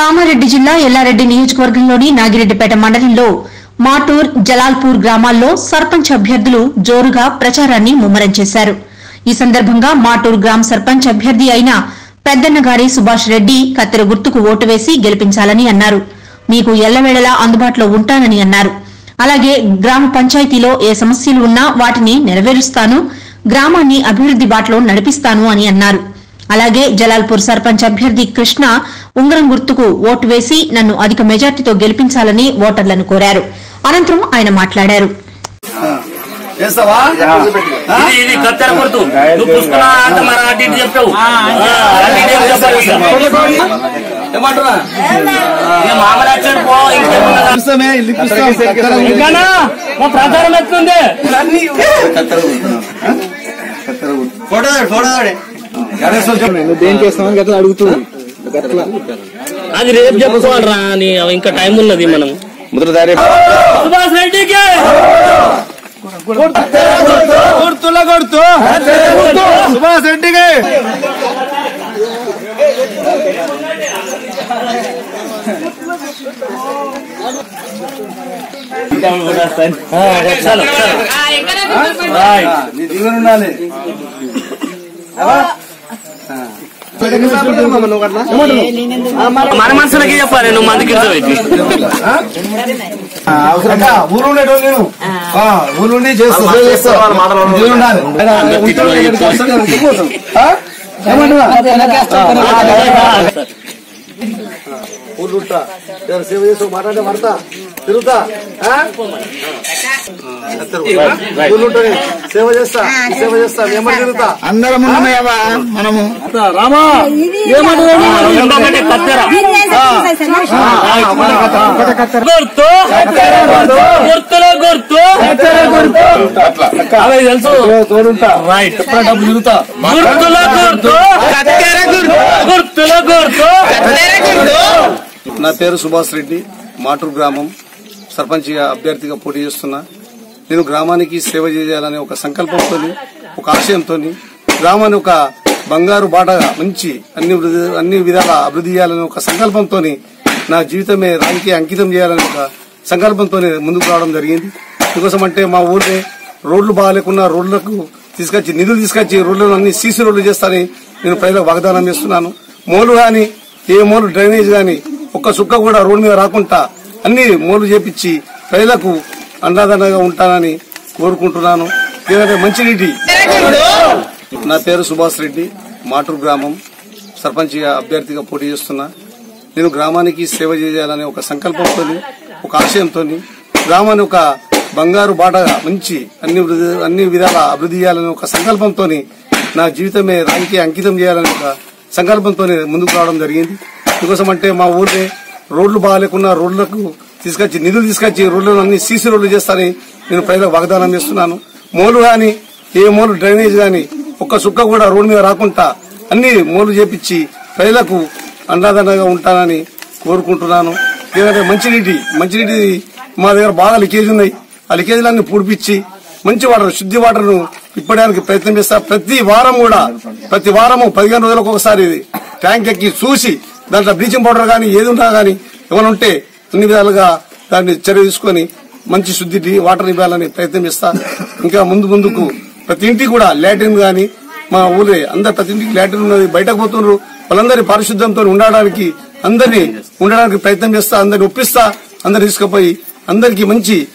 కామారెడ్డి జిల్లా ఎల్లారెడ్డి నియోజకవర్గంలోని నాగిరెడ్డిపేట మండలంలో మాటూర్ జలాల్పూర్ గ్రామాల్లో సర్పంచ్ అభ్యర్థులు జోరుగా ప్రచారాన్ని ముమ్మరం చేశారు. ఈ సందర్భంగా మాటూర్ గ్రామ సర్పంచ్ అభ్యర్థి అయిన పెద్దన్నగారి సుభాష్ రెడ్డి కత్తెర గుర్తుకు ఓటు వేసి గెలిపించాలని అన్నారు. మీకు ఎల్లవేళలా అందుబాటులో ఉంటానని అన్నారు. అలాగే గ్రామ పంచాయతీలో ఏ సమస్యలు ఉన్నా వాటిని నెరవేరుస్తాను గ్రామాన్ని అభివృద్ది బాటలో నడిపిస్తాను అని అన్నారు. అలాగే జలాల్పూర్ సర్పంచ్ అభ్యర్థి కృష్ణ ఉంగరం గుర్తుకు ఓటు వేసి నన్ను అధిక మెజార్టీతో గెలిపించాలని ఓటర్లను కోరారు. అనంతరం ఆయన మాట్లాడారు. చేస్తావా? ఇది కత్తెర నువ్వు అంత. మరి అటు ఇటు ఏమంటున్నా? పో మా ప్రచారం ఎత్తుంది ఫోటో ఫోటో దేని చేస్తామని గట్లా అడుగుతూ గట్లా అది రేపు చెప్పుకోవాలరా నీ ఇంకా టైం ఉన్నది మనం. ముద్రధారి సుభాష్ రెడ్డికి! సుభాష్ రెడ్డికి! నీ ఉండాలి. మన మనసులకి చెప్పాలి నువ్వు మందికి ఊరు ఉండేటోళ్ళు నేను. ఉండి చేస్తా. చేస్తా. సేవ చేసి మాట్లాడే పడతా తిరుగుతా. సేవ చేస్తా? సేవ చేస్తా? ఏమని తిరుగుతా? అందరం మనము. రామా? తెలుసు. తోడుంటా. రైట్ డబ్బు తిరుగుతా? గుర్తులో గుర్తు. గుర్తులో గుర్తు. నా పేరు సుభాష్ రెడ్డి మాటూరు గ్రామం. సర్పంచ్గా అభ్యర్థిగా పోటీ చేస్తున్నా. నేను గ్రామానికి సేవ చేయాలనే ఒక సంకల్పంతో ఒక ఆశయంతో గ్రామాన్ని ఒక బంగారు బాటగా మంచి అన్ని అన్ని విధాల అభివృద్ధి చేయాలనే ఒక సంకల్పంతో నా జీవితమే రాజకీయ అంకితం చేయాలనే ఒక సంకల్పంతో ముందుకు రావడం జరిగింది. అందుకోసం అంటే మా ఊరిలో రోడ్లు బాగాలేకున్నా రోడ్లకు తీసుకొచ్చి నిధులు తీసుకొచ్చి రోడ్లను అన్ని సీసీ రోడ్లు చేస్తానని నేను ప్రజలకు వాగ్దానం చేస్తున్నాను. మోలు కానీ ఏ మోలు డ్రైనేజ్ కానీ ఒక్క చుక్క కూడా రోడ్డు మీద రాకుండా అన్ని మూలు చేపించి ప్రజలకు అండాదండగా ఉంటానని కోరుకుంటున్నాను. లేదంటే మంచినీటి నా పేరు సుభాష్ రెడ్డి. మాటూరు గ్రామం సర్పంచ్ అభ్యర్థిగా పోటీ చేస్తున్నా. నేను గ్రామానికి సేవ చేయాలనే ఒక సంకల్పంతో ఒక ఆశయంతో గ్రామాన్ని ఒక బంగారు బాటగా మంచి అన్ని అన్ని విధాల అభివృద్ధి చేయాలనే ఒక సంకల్పంతో నా జీవితమే రాజకీయ అంకితం చేయాలనే ఒక సంకల్పంతో ముందుకు రావడం జరిగింది. అందుకోసం అంటే మా ఊరిని రోడ్లు బాగాలేకున్నా రోడ్లకు తీసుకొచ్చి నిధులు తీసుకొచ్చి రోడ్లను అన్ని సీసీ రోడ్లు చేస్తారని నేను ప్రజలకు వాగ్దానం చేస్తున్నాను. మోలు గాని ఏ మోలు డ్రైనేజ్ గాని ఒక్క చుక్క కూడా రోడ్డు మీద రాకుండా అన్ని మోలు చేపించి ప్రజలకు అండాదండగా ఉంటానని కోరుకుంటున్నాను. ఎందుకంటే మంచినీటి మంచినీటి మా దగ్గర బాగా లీకేజ్ ఉన్నాయి. ఆ లీకేజీలన్నీ పూడిపించి మంచి వాటర్ శుద్ధి వాటర్ను ఇప్పడానికి ప్రయత్నం చేస్తా. ప్రతి వారం కూడా ప్రతి వారము పదిహేను రోజులకు ఒకసారి ట్యాంక్ ఎక్కి చూసి దాంట్లో బ్లీచింగ్ పౌడర్ కానీ ఏది ఉన్నా కానీ ఏమైనా ఉంటే అన్ని విధాలుగా దాన్ని చర్య తీసుకొని మంచి శుద్ధి వాటర్ ఇవ్వాలని ప్రయత్నం చేస్తా. ఇంకా ముందు ముందుకు ప్రతి ఇంటికి కూడా లాట్రిన్ గాని మా ఊరే అందరు ప్రతి ఇంటికి లాట్రిన్ ఉన్నది. బయటకు పోతున్నారు. వాళ్ళందరి పారిశుద్ధ్యంతో ఉండడానికి అందరినీ ఉండడానికి ప్రయత్నం చేస్తా. అందరిని ఒప్పిస్తా. అందరు తీసుకుపోయి అందరికీ మంచి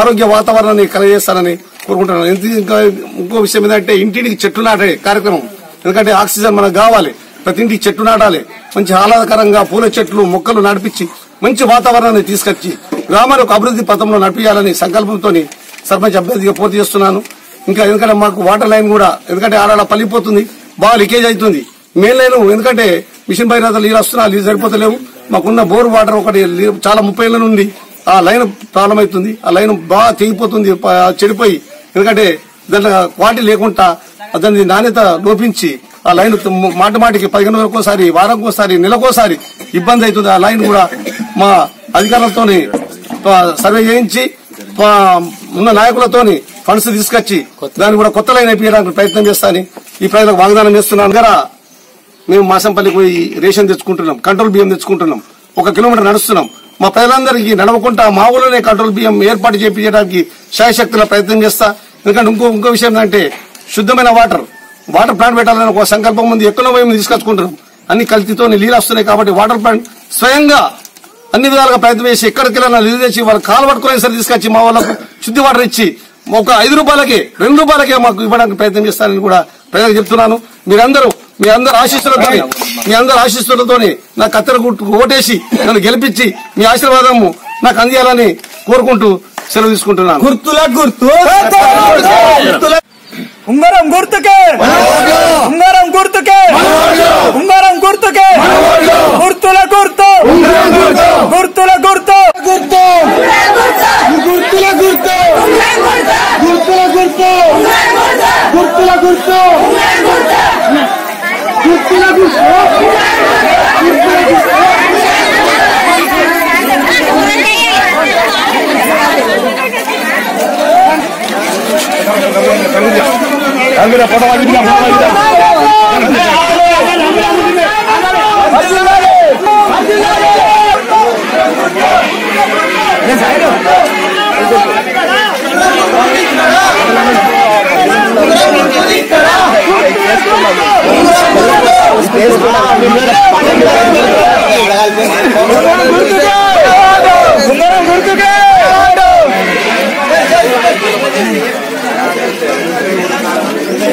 ఆరోగ్య వాతావరణాన్ని కలగజేస్తానని కోరుకుంటున్నాను. ఇంకా ఇంకో విషయం ఏంటంటే ఇంటింటికి చెట్లు నాటే కార్యక్రమం. ఎందుకంటే ఆక్సిజన్ మనకు కావాలి. ప్రతి ఇంటికి చెట్లు నాటాలి. మంచి ఆహ్లాదకరంగా పూల చెట్లు మొక్కలు నడిపించి మంచి వాతావరణాన్ని తీసుకొచ్చి గ్రామాన్ని ఒక అభివృద్ధి పథంలో నడిపించాలని సంకల్పంతో సర్పంచ్ అభ్యర్థిగా పోటీ చేస్తున్నాను. ఇంకా ఎందుకంటే మాకు వాటర్ లైన్ కూడా ఎందుకంటే ఆడ పలిపోతుంది బాగా లీకేజ్ అవుతుంది. మెయిన్ లైన్ ఎందుకంటే మిషన్ పైన నీళ్ళు వస్తున్నా నీళ్ళు సరిపోతలేవు. మాకున్న బోర్ వాటర్ ఒకటి లీ- చాలా ముప్పై ఏళ్ళ నుండి ఆ లైన్ ప్రాబ్లం అవుతుంది. ఆ లైన్ బాగా తెగిపోతుంది చెడిపోయి. ఎందుకంటే దాంట్లో క్వాలిటీ లేకుండా దాని నాణ్యత లోపించి ఆ లైన్ మాట మాటికి పదిహేను రోజులకోసారి వారంకోసారి నెలకోసారి ఇబ్బంది అవుతుంది. ఆ లైన్ కూడా మా అధికారులతోని సర్వే చేయించి ఉన్న నాయకులతోని ఫండ్స్ తీసుకొచ్చి దాన్ని కూడా కొత్త లైన్ అయిపోయడానికి ప్రయత్నం చేస్తాను. ఈ ప్రజలకు వాగ్దానం చేస్తున్నాను. కదా మేము మాసంపల్లికి పోయి రేషన్ తెచ్చుకుంటున్నాం కంట్రోల్ బియ్యం తెచ్చుకుంటున్నాం. ఒక కిలోమీటర్ నడుస్తున్నాం. మా ప్రజలందరికీ నడవకుండా మా ఊళ్ళోనే కంట్రోల్ బియ్యం ఏర్పాటు చేయించడానికి శాయశక్తుల ప్రయత్నం చేస్తా. ఎందుకంటే ఇంకో ఇంకో విషయం ఏంటంటే శుద్ధమైన వాటర్ వాటర్ ప్లాంట్ పెట్టాలని ఒక సంకల్పం ఉంది. ఎక్కడో మేము తీసుకొచ్చుకుంటున్నాం అన్ని కల్తీతో నీళ్ళు వస్తున్నాయి కాబట్టి వాటర్ ప్లాంట్ స్వయంగా అన్ని విధాలుగా ప్రయత్నం చేసి ఎక్కడికి వెళ్ళినా నీళ్ళు తెచ్చి వాళ్ళు కాలు పట్టుకునే సరే తీసుకొచ్చి మా వాళ్ళకు శుద్ధి వాటర్ ఇచ్చి ఒక ఐదు రూపాయలకే రెండు రూపాయలకే మాకు ఇవ్వడానికి ప్రయత్నం చేస్తానని కూడా ప్రజలకు చెప్తున్నాను. మీరందరూ మీ అందరు ఆశీస్సులతో మీ అందరు ఆశీస్సులతోని నా కత్తెర గుర్తుకు ఓటేసి నన్ను గెలిపించి మీ ఆశీర్వాదము నాకు అందియాలని కోరుకుంటూ సెలవు తీసుకుంటున్నాను. గుర్తుల గుర్తు. గుర్తుల ఉంగరం గుర్తుకే. ఉంగరం గుర్తుకే. ఉంగరం గుర్తుకే. గుర్తుల గుర్తు. గుర్తుల ಗಿಡ ಪಡವಾಗಿ ಗಿಡ ಗುರುತು ಗುರುತು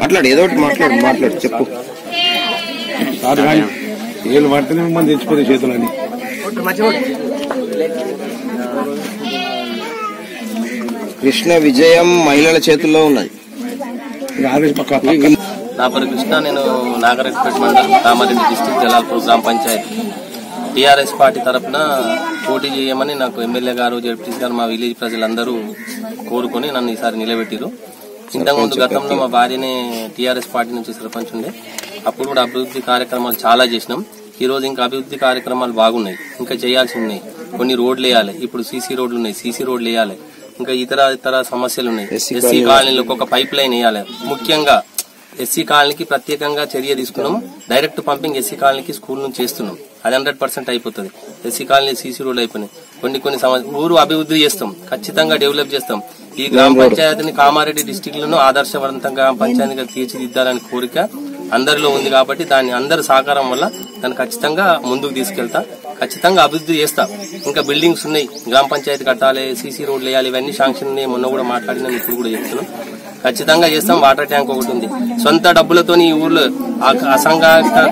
మాట్లాడు ఏదో ఒకటి మాట్లాడు మాట్లాడు చెప్పు. కాదు కానీ వీళ్ళు పడితేనే మిమ్మల్ని తెచ్చిపోతే చేతులని. కృష్ణ విజయం మహిళల చేతుల్లో ఉన్నది. నా పేరు కృష్ణ నేను నాగరెడ్డిపేట మండలం కామారెడ్డి డిస్టిక్ జలాల్పూర్ గ్రామ పంచాయతీ. టీఆర్ఎస్ పార్టీ తరఫున పోటీ చేయమని నాకు ఎమ్మెల్యే గారు జడ్పీసీ గారు మా విలేజ్ ప్రజలందరూ కోరుకొని నన్ను ఈసారి నిలబెట్టిరు ఇంతకుముందు గతంలో మా భార్యనే టీఆర్ఎస్ పార్టీ నుంచి సర్పంచ్ ఉండే. అప్పుడు కూడా అభివృద్ధి కార్యక్రమాలు చాలా చేసినాం. ఈ రోజు ఇంకా అభివృద్ధి కార్యక్రమాలు బాగున్నాయి. ఇంకా చేయాల్సి ఉన్నాయి. కొన్ని రోడ్లు వేయాలి. ఇప్పుడు సీసీ రోడ్లు ఉన్నాయి. సీసీ రోడ్లు వేయాలి. ఇంకా ఇతర ఇతర సమస్యలు ఉన్నాయి. ఎస్సీ కాలనీలకు ఒక పైప్ లైన్ వేయాలి. ముఖ్యంగా ఎస్సీ కాలనీకి ప్రత్యేకంగా చర్య తీసుకున్నాం డైరెక్ట్ పంపింగ్ ఎస్సీ కాలనీకి స్కూల్ నుంచి చేస్తున్నాం. అది హండ్రెడ్ పర్సెంట్ అయిపోతుంది. ఎస్సీ కాలనీ సీసీ రోడ్లు అయిపోయినాయి. కొన్ని కొన్ని ఊరు అభివృద్ధి చేస్తాం. ఖచ్చితంగా డెవలప్ చేస్తాం. ఈ గ్రామ పంచాయతీని కామారెడ్డి డిస్టిక్లను ఆదర్శవంతంగా పంచాయతీగా తీర్చిదిద్దాలని కోరిక అందరిలో ఉంది కాబట్టి దాన్ని అందరి సహకారం వల్ల దాన్ని ఖచ్చితంగా ముందుకు తీసుకెళ్తా. ఖచ్చితంగా అభివృద్ధి చేస్తా. ఇంకా బిల్డింగ్స్ ఉన్నాయి. గ్రామ పంచాయతీ కట్టాలి సీసీ రోడ్లు వేయాలి ఇవన్నీ శాంక్షన్ ఉన్నాయి. మొన్న కూడా మాట్లాడినాం ఇప్పుడు కూడా చెప్తున్నాం. ఖచ్చితంగా చేస్తాం. వాటర్ ట్యాంక్ ఒకటి ఉంది. సొంత డబ్బులతో ఈ ఊర్లో అసంఘ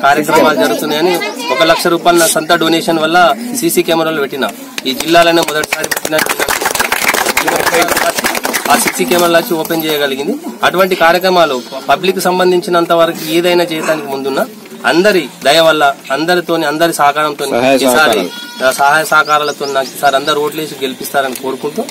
కార్యక్రమాలు జరుగుతున్నాయని ఒక లక్ష రూపాయల సొంత డొనేషన్ వల్ల సీసీ కెమెరాలు పెట్టిన. ఈ జిల్లాలోనే మొదటిసారి పెట్టిన ఆ సీసీ కెమెరాలు వచ్చి ఓపెన్ చేయగలిగింది. అటువంటి కార్యక్రమాలు పబ్లిక్ సంబంధించినంత వరకు ఏదైనా చేయడానికి ముందున్న అందరి దయ వల్ల అందరితోని అందరి సహకారంతో ఈసారి. సహాయ సహకారాలతో నాకు ఈసారి అందరు ఓట్లేసి గెలిపిస్తారని కోరుకుంటూ